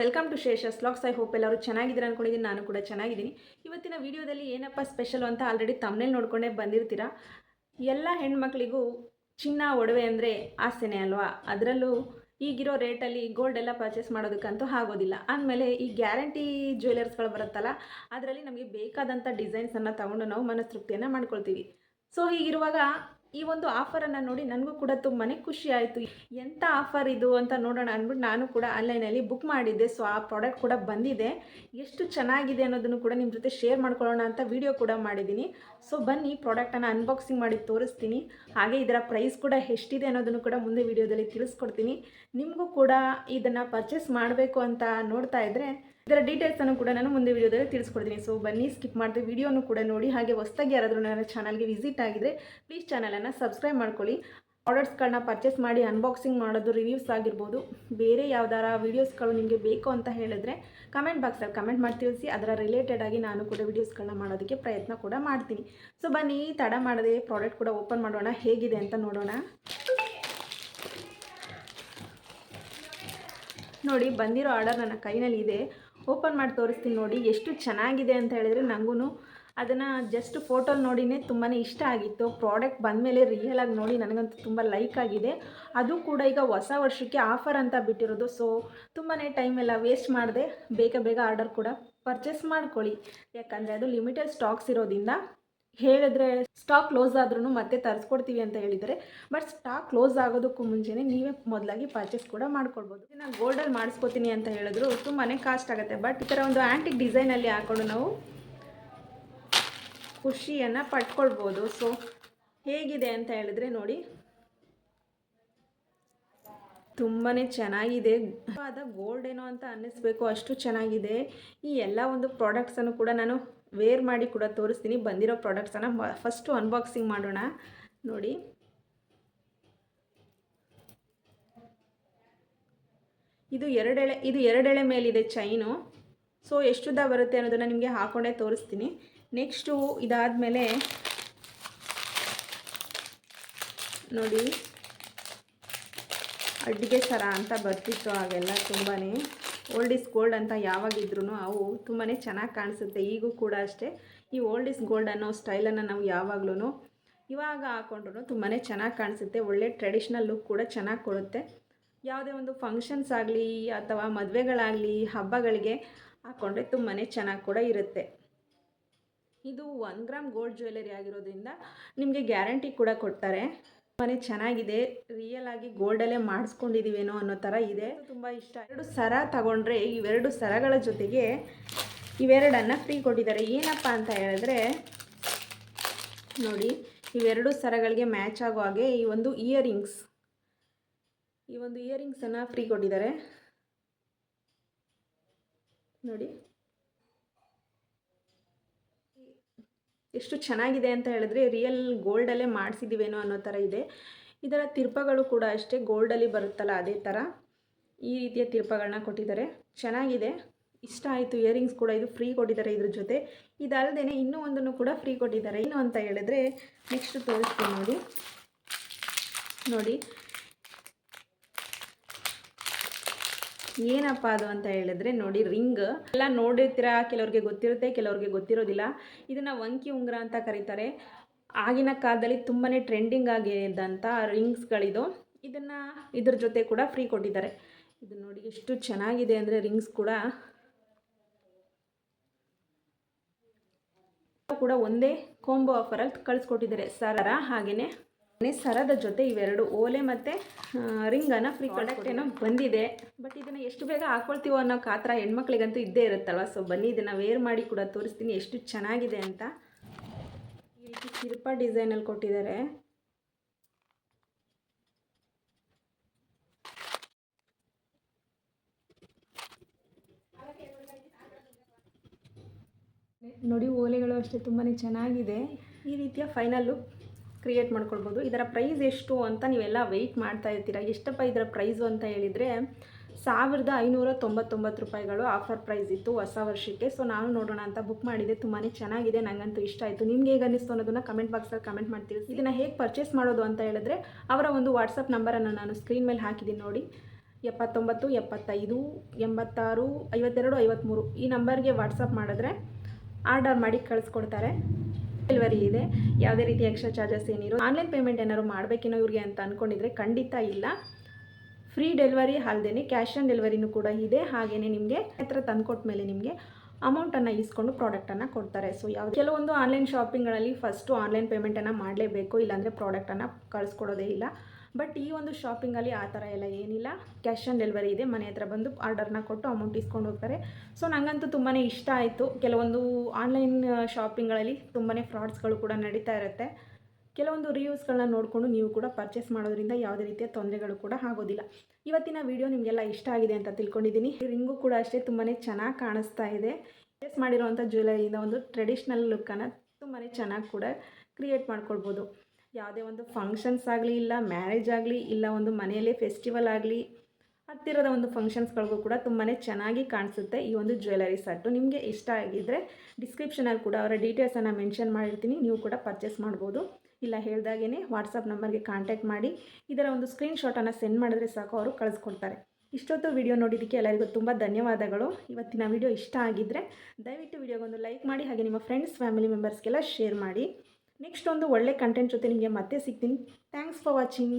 Welcome to ಶೇಷಸ್ ಲಾಕ್ಸ್ I hope ಎಲ್ಲರೂ ಚೆನ್ನಾಗಿದ್ದೀರ ಅನ್ಕೊಂಡಿದ್ದೀನಿ. ನಾನು ಕೂಡ ಚೆನ್ನಾಗಿದ್ದೀನಿ. ಇವತ್ತಿನ ವೀಡಿಯೋದಲ್ಲಿ ಏನಪ್ಪ ಸ್ಪೆಷಲ್ ಅಂತ ಆಲ್ರೆಡಿ ತಮ್ಮನೇಲಿ ನೋಡ್ಕೊಂಡೇ ಬಂದಿರ್ತೀರ? ಎಲ್ಲ ಹೆಣ್ಮಕ್ಳಿಗೂ ಚಿನ್ನ, ಒಡವೆ ಅಂದರೆ ಆಸೆನೇ ಅಲ್ವಾ? ಅದರಲ್ಲೂ ಈಗಿರೋ ರೇಟಲ್ಲಿ ಗೋಲ್ಡ್ ಎಲ್ಲ ಪರ್ಚೇಸ್ ಮಾಡೋದಕ್ಕಂತೂ ಆಗೋದಿಲ್ಲ. ಆದಮೇಲೆ ಈ ಗ್ಯಾರಂಟಿ ಜ್ಯುವೆಲರ್ಸ್ಗಳು ಬರುತ್ತಲ್ಲ, ಅದರಲ್ಲಿ ನಮಗೆ ಬೇಕಾದಂಥ ಡಿಸೈನ್ಸನ್ನು ತಗೊಂಡು ನಾವು ಮನಸ್ತೃಪ್ತಿಯನ್ನು ಮಾಡ್ಕೊಳ್ತೀವಿ. ಸೊ ಹೀಗಿರುವಾಗ ಈ ಒಂದು ಆಫರನ್ನು ನೋಡಿ ನನಗೂ ಕೂಡ ತುಂಬಾ ಖುಷಿ ಆಯಿತು. ಎಂಥ ಆಫರ್ ಇದು ಅಂತ ನೋಡೋಣ ಅಂದ್ಬಿಟ್ಟು ನಾನು ಕೂಡ ಆನ್ಲೈನಲ್ಲಿ ಬುಕ್ ಮಾಡಿದ್ದೆ. ಸೊ, ಆ ಪ್ರಾಡಕ್ಟ್ ಕೂಡ ಬಂದಿದೆ. ಎಷ್ಟು ಚೆನ್ನಾಗಿದೆ ಅನ್ನೋದನ್ನು ಕೂಡ ನಿಮ್ಮ ಜೊತೆ ಶೇರ್ ಮಾಡ್ಕೊಳ್ಳೋಣ ಅಂತ ವಿಡಿಯೋ ಕೂಡ ಮಾಡಿದ್ದೀನಿ. ಸೊ, ಬನ್ನಿ ಪ್ರಾಡಕ್ಟನ್ನು ಅನ್ಬಾಕ್ಸಿಂಗ್ ಮಾಡಿ ತೋರಿಸ್ತೀನಿ. ಹಾಗೆ ಇದರ ಪ್ರೈಸ್ ಕೂಡ ಎಷ್ಟಿದೆ ಅನ್ನೋದನ್ನು ಕೂಡ ಮುಂದೆ ವಿಡಿಯೋದಲ್ಲಿ ತಿಳಿಸ್ಕೊಡ್ತೀನಿ. ನಿಮಗೂ ಕೂಡ ಇದನ್ನು ಪರ್ಚೇಸ್ ಮಾಡಬೇಕು ಅಂತ ನೋಡ್ತಾ ಇದ್ದರೆ ಇದರ ಡೀಟೇಲ್ಸನ್ನು ಕೂಡ ನಾನು ಮುಂದೆ ವಿಡಿಯೋದಲ್ಲಿ ತಿಳಿಸ್ಕೊಡ್ತೀನಿ. ಸೊ ಬನ್ನಿ ಸ್ಕಿಪ್ ಮಾಡಿದ್ರೆ ವಿಡಿಯೋನು ಕೂಡ ನೋಡಿ. ಹಾಗೆ ಹೊಸದಾಗಿ ಯಾರಾದರೂ ನನ್ನ ಚಾನಲ್ಗೆ ವಿಸಿಟ್ ಆಗಿದ್ರೆ ಪ್ಲೀಸ್ ಚಾನಲನ್ನು ಸಬ್ಸ್ಕ್ರೈಬ್ ಮಾಡ್ಕೊಳ್ಳಿ. ಆರ್ಡರ್ಸ್ಗಳನ್ನ ಪರ್ಚೇಸ್ ಮಾಡಿ ಅನ್ಬಾಕ್ಸಿಂಗ್ ಮಾಡೋದು ರಿವ್ಯೂಸ್ ಆಗಿರ್ಬೋದು. ಬೇರೆ ಯಾವ್ದಾರ ವೀಡಿಯೋಸ್ಗಳು ನಿಮಗೆ ಬೇಕು ಅಂತ ಹೇಳಿದ್ರೆ ಕಮೆಂಟ್ ಬಾಕ್ಸಲ್ಲಿ ಕಮೆಂಟ್ ಮಾಡಿ ತಿಳಿಸಿ. ಅದರ ರಿಲೇಟೆಡ್ ಆಗಿ ನಾನು ಕೂಡ ವೀಡಿಯೋಸ್ಗಳನ್ನ ಮಾಡೋದಕ್ಕೆ ಪ್ರಯತ್ನ ಕೂಡ ಮಾಡ್ತೀನಿ. ಸೊ ಬನ್ನಿ, ತಡ ಮಾಡದೆ ಪ್ರಾಡಕ್ಟ್ ಕೂಡ ಓಪನ್ ಮಾಡೋಣ. ಹೇಗಿದೆ ಅಂತ ನೋಡೋಣ. ನೋಡಿ, ಬಂದಿರೋ ಆರ್ಡರ್ ನನ್ನ ಕೈನಲ್ಲಿ ಇದೆ. ಓಪನ್ ಮಾಡಿ ತೋರಿಸ್ತೀನಿ ನೋಡಿ, ಎಷ್ಟು ಚೆನ್ನಾಗಿದೆ ಅಂತ ಹೇಳಿದರೆ ನನಗೂ ಅದನ್ನು ಜಸ್ಟ್ ಫೋಟೋಲಿ ನೋಡಿನೇ ತುಂಬಾ ಇಷ್ಟ ಆಗಿತ್ತು. ಪ್ರಾಡಕ್ಟ್ ಬಂದಮೇಲೆ ರಿಯಲ್ ಆಗಿ ನೋಡಿ, ನನಗಂತೂ ತುಂಬ ಲೈಕ್ ಆಗಿದೆ. ಅದು ಕೂಡ ಈಗ ಹೊಸ ವರ್ಷಕ್ಕೆ ಆಫರ್ ಅಂತ ಬಿಟ್ಟಿರೋದು ಸೊ ತುಂಬಾ ಟೈಮ್ ಎಲ್ಲ ವೇಸ್ಟ್ ಮಾಡಿದೆ, ಬೇಗ ಬೇಗ ಆರ್ಡರ್ ಕೂಡ ಪರ್ಚೇಸ್ ಮಾಡ್ಕೊಳ್ಳಿ. ಯಾಕಂದರೆ ಅದು ಲಿಮಿಟೆಡ್ ಸ್ಟಾಕ್ಸ್ ಇರೋದ್ರಿಂದ. ಹೇಳಿದ್ರೆ ಸ್ಟಾಕ್ ಕ್ಲೋಸ್ ಆದ್ರೂ ಮತ್ತೆ ತರಿಸ್ಕೊಡ್ತೀವಿ ಅಂತ ಹೇಳಿದರೆ ಬಟ್ ಸ್ಟಾಕ್ ಕ್ಲೋಸ್ ಆಗೋದಕ್ಕೂ ಮುಂಚೆನೇ ನೀವೇ ಮೊದಲಾಗಿ ಪರ್ಚೇಸ್ ಕೂಡ ಮಾಡ್ಕೊಳ್ಬೋದು. ನಾನು ಗೋಲ್ಡಲ್ಲಿ ಮಾಡಿಸ್ಕೋತೀನಿ ಅಂತ ಹೇಳಿದ್ರು ತುಂಬಾ ಕಾಸ್ಟ್ ಆಗುತ್ತೆ. ಬಟ್ ಈ ಥರ ಒಂದು ಆ್ಯಂಟಿಕ್ ಡಿಸೈನಲ್ಲಿ ಹಾಕೊಂಡು ನಾವು ಖುಷಿಯನ್ನು ಪಡ್ಕೊಳ್ಬೋದು. ಸೊ ಹೇಗಿದೆ ಅಂತ ಹೇಳಿದ್ರೆ ನೋಡಿ ತುಂಬಾ ಚೆನ್ನಾಗಿದೆ. ಆದ ಗೋಲ್ಡ್ ಏನೋ ಅಂತ ಅನ್ನಿಸ್ಬೇಕು, ಅಷ್ಟು ಚೆನ್ನಾಗಿದೆ. ಈ ಎಲ್ಲ ಒಂದು ಪ್ರಾಡಕ್ಟ್ಸನ್ನು ಕೂಡ ನಾನು ವೇರ್ ಮಾಡಿ ಕೂಡ ತೋರಿಸ್ತೀನಿ. ಬಂದಿರೋ ಪ್ರಾಡಕ್ಟ್ಸನ್ನು ಫಸ್ಟು ಅನ್ಬಾಕ್ಸಿಂಗ್ ಮಾಡೋಣ. ನೋಡಿ. ಇದು ಎರಡೆಳೆ ಇದು ಎರಡೆಳೆ ಮೇಲಿದೆ ಚೈನು ಸೊ ಎಷ್ಟುದ್ದ ಬರುತ್ತೆ ಅನ್ನೋದನ್ನು ನಿಮಗೆ ಹಾಕೊಂಡೇ ತೋರಿಸ್ತೀನಿ. ನೆಕ್ಸ್ಟು ಇದಾದಮೇಲೆ ನೋಡಿ. ಅಡ್ಡಿಗೆ ಸರ ಅಂತ ಬರ್ತಿತ್ತು ಆಗೆಲ್ಲ ತುಂಬಾ ಓಲ್ಡ್ ಇಸ್ ಗೋಲ್ಡ್ ಅಂತ ಯಾವಾಗಿದ್ರೂ ಅವು ತುಂಬಾ ಚೆನ್ನಾಗಿ ಕಾಣಿಸುತ್ತೆ, ಈಗೂ ಕೂಡ ಅಷ್ಟೇ. ಈ ಓಲ್ಡ್ ಇಸ್ ಗೋಲ್ಡ್ ಅನ್ನೋ ಸ್ಟೈಲನ್ನು ನಾವು ಯಾವಾಗಲೂ ಇವಾಗ ಹಾಕೊಂಡ್ರು ತುಂಬಾ ಚೆನ್ನಾಗಿ ಕಾಣಿಸುತ್ತೆ, ಒಳ್ಳೆ ಟ್ರೆಡಿಷ್ನಲ್ ಲುಕ್ ಕೂಡ ಚೆನ್ನಾಗಿ ಕೊಡುತ್ತೆ. ಯಾವುದೇ ಒಂದು ಫಂಕ್ಷನ್ಸ್ ಆಗಲಿ ಅಥವಾ ಮದುವೆಗಳಾಗಲಿ ಹಬ್ಬಗಳಿಗೆ ಹಾಕ್ಕೊಂಡ್ರೆ ತುಂಬಾ ಚೆನ್ನಾಗಿ ಕೂಡ ಇರುತ್ತೆ. ಇದು ಒನ್ ಗ್ರಾಮ್ ಗೋಲ್ಡ್ ಜ್ಯುವೆಲರಿ ಆಗಿರೋದ್ರಿಂದ ನಿಮಗೆ ಗ್ಯಾರಂಟಿ ಕೂಡ ಕೊಡ್ತಾರೆ. ತುಂಬಾ ಚೆನ್ನಾಗಿದೆ. ರಿಯಲ್ ಆಗಿ ಗೋಲ್ಡಲ್ಲೇ ಮಾಡಿಸ್ಕೊಂಡಿದೀವೇನೋ ಅನ್ನೋ ಥರ ಇದೆ. ತುಂಬ ಇಷ್ಟ. ಎರಡು ಸರ ತಗೊಂಡ್ರೆ ಇವೆರಡು ಸರಗಳ ಜೊತೆಗೆ ಇವೆರಡನ್ನು ಫ್ರೀ ಕೊಟ್ಟಿದ್ದಾರೆ. ಏನಪ್ಪ ಅಂತ ಹೇಳಿದ್ರೆ, ನೋಡಿ, ಇವೆರಡು ಸರಗಳಿಗೆ ಮ್ಯಾಚ್ ಆಗೋ ಹಾಗೆ ಈ ಒಂದು ಇಯರಿಂಗ್ಸ್ ಈ ಒಂದು ಇಯರಿಂಗ್ಸನ್ನು ಫ್ರೀ ಕೊಟ್ಟಿದ್ದಾರೆ. ನೋಡಿ ಎಷ್ಟು ಚೆನ್ನಾಗಿದೆ ಅಂತ ಹೇಳಿದ್ರೆ ರಿಯಲ್ ಗೋಲ್ಡಲ್ಲೇ ಮಾಡಿಸಿದ್ದೀವೇನೋ ಅನ್ನೋ ಥರ ಇದೆ. ಇದರ ತಿರ್ಪಗಳು ಕೂಡ ಅಷ್ಟೇ ಗೋಲ್ಡಲ್ಲಿ ಬರುತ್ತಲ್ಲ ಅದೇ ಥರ. ಈ ರೀತಿಯ ತಿರ್ಪಗಳನ್ನ ಕೊಟ್ಟಿದ್ದಾರೆ. ಚೆನ್ನಾಗಿದೆ. ಇಷ್ಟ ಆಯಿತು ಇಯರಿಂಗ್ಸ್ ಕೂಡ ಇದು ಫ್ರೀ ಕೊಟ್ಟಿದ್ದಾರೆ ಇದ್ರ ಜೊತೆ. ಇದಲ್ಲದೆ ಇನ್ನೂ ಒಂದನ್ನು ಕೂಡ ಫ್ರೀ ಕೊಟ್ಟಿದ್ದಾರೆ. ಏನು ಅಂತ ಹೇಳಿದ್ರೆ ನೆಕ್ಸ್ಟ್ ತೋರಿಸ್ತೀನಿ ನೋಡಿ. ನೋಡಿ. ಏನಪ್ಪ ಅದು ಅಂತ ಹೇಳಿದ್ರೆ ನೋಡಿ ರಿಂಗ್. ಎಲ್ಲ ನೋಡಿರ್ತೀರಾ? ಕೆಲವ್ರಿಗೆ ಗೊತ್ತಿರುತ್ತೆ, ಕೆಲವ್ರಿಗೆ ಗೊತ್ತಿರೋದಿಲ್ಲ. ಇದನ್ನು ವಂಕಿ ಉಂಗುರ ಅಂತ ಕರೀತಾರೆ. ಆಗಿನ ಕಾಲದಲ್ಲಿ ತುಂಬಾ ಟ್ರೆಂಡಿಂಗ್ ಆಗಿದ್ದಂಥ ರಿಂಗ್ಸ್ಗಳಿದು. ಇದನ್ನು ಇದ್ರ ಜೊತೆ ಕೂಡ ಫ್ರೀ ಕೊಟ್ಟಿದ್ದಾರೆ. ಇದು ನೋಡಿ ಎಷ್ಟು ಚೆನ್ನಾಗಿದೆ ಅಂದರೆ ರಿಂಗ್ಸ್ ಕೂಡ. ಕೂಡ ಒಂದೇ ಕೋಂಬೋ ಆಫರಲ್ಲಿ ಕಳಿಸ್ಕೊಟ್ಟಿದ್ದಾರೆ. ಸರ ಹಾಗೆಯೇ ಸರದ ಜೊತೆ ಇವೆರಡು, ಓಲೆ ಮತ್ತು ರಿಂಗನ್ನು ಫ್ರೀ ಪ್ರಾಡಕ್ಟ್ ಏನೋ ಬಂದಿದೆ. ಬಟ್ ಇದನ್ನು ಎಷ್ಟು ಬೇಗ ಹಾಕೊಳ್ತೀವೋ ಅನ್ನೋ ಕಾತ್ರ ಹೆಣ್ಮಕ್ಳಿಗಂತೂ ಇದ್ದೇ ಇರುತ್ತಲ್ವ? ಸೊ ಬನ್ನಿ, ಇದನ್ನು ವೇರ್ ಮಾಡಿ ಕೂಡ ತೋರಿಸ್ತೀನಿ ಎಷ್ಟು ಚೆನ್ನಾಗಿದೆ ಅಂತ. ಈ ರೀತಿ ಶಿಲ್ಪ ಡಿಸೈನಲ್ಲಿ ಕೊಟ್ಟಿದ್ದಾರೆ. ನೋಡಿ, ಓಲೆಗಳು ಅಷ್ಟೇ ತುಂಬಾ ಚೆನ್ನಾಗಿದೆ. ಈ ರೀತಿಯ ಫೈನಲ್ ಲುಕ್ ಕ್ರಿಯೇಟ್ ಮಾಡ್ಕೊಳ್ಬೋದು. ಇದರ ಪ್ರೈಸ್ ಎಷ್ಟು ಅಂತ ನೀವೆಲ್ಲ ವೆಯ್ಟ್ ಮಾಡ್ತಾ ಇರ್ತೀರ. ಎಷ್ಟಪ್ಪ ಇದರ ಪ್ರೈಸು ಅಂತ ಹೇಳಿದರೆ, ಸಾವಿರದ ಐನೂರ ತೊಂಬತ್ತೊಂಬತ್ತು ರೂಪಾಯಿಗಳು ಆಫರ್ ಪ್ರೈಸ್ ಇತ್ತು ಹೊಸ ವರ್ಷಕ್ಕೆ. ಸೊ ನಾನು ನೋಡೋಣ ಅಂತ ಬುಕ್ ಮಾಡಿದೆ. ತುಂಬಾ ಚೆನ್ನಾಗಿದೆ. ನನಗಂತೂ ಇಷ್ಟ ಆಯಿತು. ನಿಮ್ಗೆ ಹೇಗೆ ಅನ್ನಿಸ್ತು ಅನ್ನೋದನ್ನು ಕಮೆಂಟ್ ಬಾಕ್ಸಲ್ಲಿ ಕಮೆಂಟ್ ಮಾಡ್ತೀವಿ ಇದನ್ನು ಹೇಗೆ ಪರ್ಚೇಸ್ ಮಾಡೋದು ಅಂತ ಹೇಳಿದ್ರೆ, ಅವರ ಒಂದು ವಾಟ್ಸಪ್ ನಂಬರನ್ನು ನಾನು ಸ್ಕ್ರೀನ್ ಮೇಲೆ ಹಾಕಿದ್ದೀನಿ ನೋಡಿ. ಎಪ್ಪತ್ತೊಂಬತ್ತು, ಎಪ್ಪತ್ತೈದು, ಎಂಬತ್ತಾರು, ಐವತ್ತೆರಡು ಐವತ್ತ್ಮೂರು ಈ ನಂಬರ್ಗೆ ವಾಟ್ಸಪ್ ಮಾಡಿದ್ರೆ ಆರ್ಡರ್ ಮಾಡಿ ಕಳಿಸ್ಕೊಡ್ತಾರೆ. ಡೆಲಿವರಿ ಇದೆ. ಯಾವುದೇ ರೀತಿ ಎಕ್ಸ್ಟ್ರಾ ಚಾರ್ಜಸ್ ಏನಿರೋ ಆನ್ಲೈನ್ ಪೇಮೆಂಟ್ ಏನಾದ್ರು ಮಾಡಬೇಕೇನೋ ಇವ್ರಿಗೆ ಅಂತ ಅಂದ್ಕೊಂಡಿದ್ರೆ ಖಂಡಿತ ಇಲ್ಲ. ಫ್ರೀ ಡೆಲಿವರಿ ಅಲ್ಲದೆ ಕ್ಯಾಶ್ ಆನ್ ಡೆಲಿವರಿನೂ ಕೂಡ ಇದೆ. ಹಾಗೆಯೇ ನಿಮಗೆ ಹತ್ರ ತಂದುಕೊಟ್ಟ ಮೇಲೆ ನಿಮಗೆ ಅಮೌಂಟನ್ನು ಇಸ್ಕೊಂಡು ಪ್ರಾಡಕ್ಟನ್ನು ಕೊಡ್ತಾರೆ. ಸೊ ಯಾವ ಕೆಲವೊಂದು ಆನ್ಲೈನ್ ಶಾಪಿಂಗ್ಗಳಲ್ಲಿ ಫಸ್ಟು ಆನ್ಲೈನ್ ಪೇಮೆಂಟನ್ನು ಮಾಡಲೇಬೇಕು. ಇಲ್ಲಾಂದರೆ ಪ್ರಾಡಕ್ಟನ್ನು ಕಳಿಸ್ಕೊಡೋದೇ ಇಲ್ಲ. ಬಟ್ ಈ ಒಂದು ಶಾಪಿಂಗಲ್ಲಿ ಆ ಥರ ಎಲ್ಲ ಏನಿಲ್ಲ. ಕ್ಯಾಶ್ ಆನ್ ಡೆಲಿವರಿ ಇದೆ. ಮನೆ ಹತ್ರ ಬಂದು ಆರ್ಡರ್ನ ಕೊಟ್ಟು ಅಮೌಂಟ್ ಇಸ್ಕೊಂಡು ಹೋಗ್ತಾರೆ. ಸೊ ನನಗಂತೂ ತುಂಬಾ ಇಷ್ಟ ಆಯಿತು. ಕೆಲವೊಂದು ಆನ್ಲೈನ್ ಶಾಪಿಂಗ್ಗಳಲ್ಲಿ ತುಂಬಾ ಫ್ರಾಡ್ಸ್ಗಳು ಕೂಡ ನಡೀತಾ ಇರುತ್ತೆ. ಕೆಲವೊಂದು ರಿವ್ಯೂಸ್ಗಳನ್ನ ನೋಡಿಕೊಂಡು ನೀವು ಕೂಡ ಪರ್ಚೇಸ್ ಮಾಡೋದ್ರಿಂದ ಯಾವುದೇ ರೀತಿಯ ತೊಂದರೆಗಳು ಕೂಡ ಆಗೋದಿಲ್ಲ. ಇವತ್ತಿನ ವಿಡಿಯೋ ನಿಮಗೆಲ್ಲ ಇಷ್ಟ ಆಗಿದೆ ಅಂತ ತಿಳ್ಕೊಂಡಿದ್ದೀನಿ. ರಿಂಗು ಕೂಡ ಅಷ್ಟೇ ತುಂಬಾ ಚೆನ್ನಾಗಿ ಕಾಣಿಸ್ತಾ ಇದೆ. ಪರ್ಚೇಸ್ ಮಾಡಿರುವಂಥ ಜ್ಯುವೆಲರಿಯಿಂದ ಒಂದು ಟ್ರೆಡಿಷ್ನಲ್ ಲುಕ್ಕನ್ನು ತುಂಬಾ ಚೆನ್ನಾಗಿ ಕೂಡ ಕ್ರಿಯೇಟ್ ಮಾಡ್ಕೊಳ್ಬೋದು. ಯಾವುದೇ ಒಂದು ಫಂಕ್ಷನ್ಸ್ ಆಗಲಿ ಇಲ್ಲ ಮ್ಯಾರೇಜ್ ಆಗಲಿ ಇಲ್ಲ, ಒಂದು ಮನೆಯಲ್ಲೇ ಫೆಸ್ಟಿವಲ್ ಆಗಲಿ, ಹತ್ತಿರದ ಒಂದು ಫಂಕ್ಷನ್ಸ್ಗಳಿಗೂ ಕೂಡ ತುಂಬಾ ಚೆನ್ನಾಗಿ ಕಾಣಿಸುತ್ತೆ ಈ ಒಂದು ಜ್ಯುವೆಲರಿ ಸೆಟ್ಟು ನಿಮಗೆ ಇಷ್ಟ ಆಗಿದ್ದರೆ ಡಿಸ್ಕ್ರಿಪ್ಷನಲ್ಲಿ ಕೂಡ ಅವರ ಡೀಟೇಲ್ಸನ್ನು ಮೆನ್ಷನ್ ಮಾಡಿರ್ತೀನಿ. ನೀವು ಕೂಡ ಪರ್ಚೇಸ್ ಮಾಡ್ಬೋದು. ಇಲ್ಲ ಹೇಳ್ದಾಗೇ ವಾಟ್ಸಪ್ ನಂಬರ್ಗೆ ಕಾಂಟ್ಯಾಕ್ಟ್ ಮಾಡಿ. ಇದರ ಒಂದು ಸ್ಕ್ರೀನ್ಶಾಟನ್ನು ಸೆಂಡ್ ಮಾಡಿದ್ರೆ ಸಾಕು, ಅವರು ಕಳಿಸ್ಕೊಡ್ತಾರೆ. ಇಷ್ಟೊತ್ತು ವಿಡಿಯೋ ನೋಡಿದ್ದಕ್ಕೆ ಎಲ್ಲರಿಗೂ ತುಂಬ ಧನ್ಯವಾದಗಳು. ಇವತ್ತಿನ ವಿಡಿಯೋ ಇಷ್ಟ ಆಗಿದ್ದರೆ ದಯವಿಟ್ಟು ವಿಡಿಯೋಗೊಂದು ಲೈಕ್ ಮಾಡಿ, ಹಾಗೆ ನಿಮ್ಮ ಫ್ರೆಂಡ್ಸ್ ಫ್ಯಾಮಿಲಿ ಮೆಂಬರ್ಸ್ಗೆಲ್ಲ ಶೇರ್ ಮಾಡಿ. ನೆಕ್ಸ್ಟ್ ಒಂದು ಒಳ್ಳೆ ಕಂಟೆಂಟ್ ಜೊತೆ ನಿಮಗೆ ಮತ್ತೆ ಸಿಗ್ತೀನಿ. Thanks for watching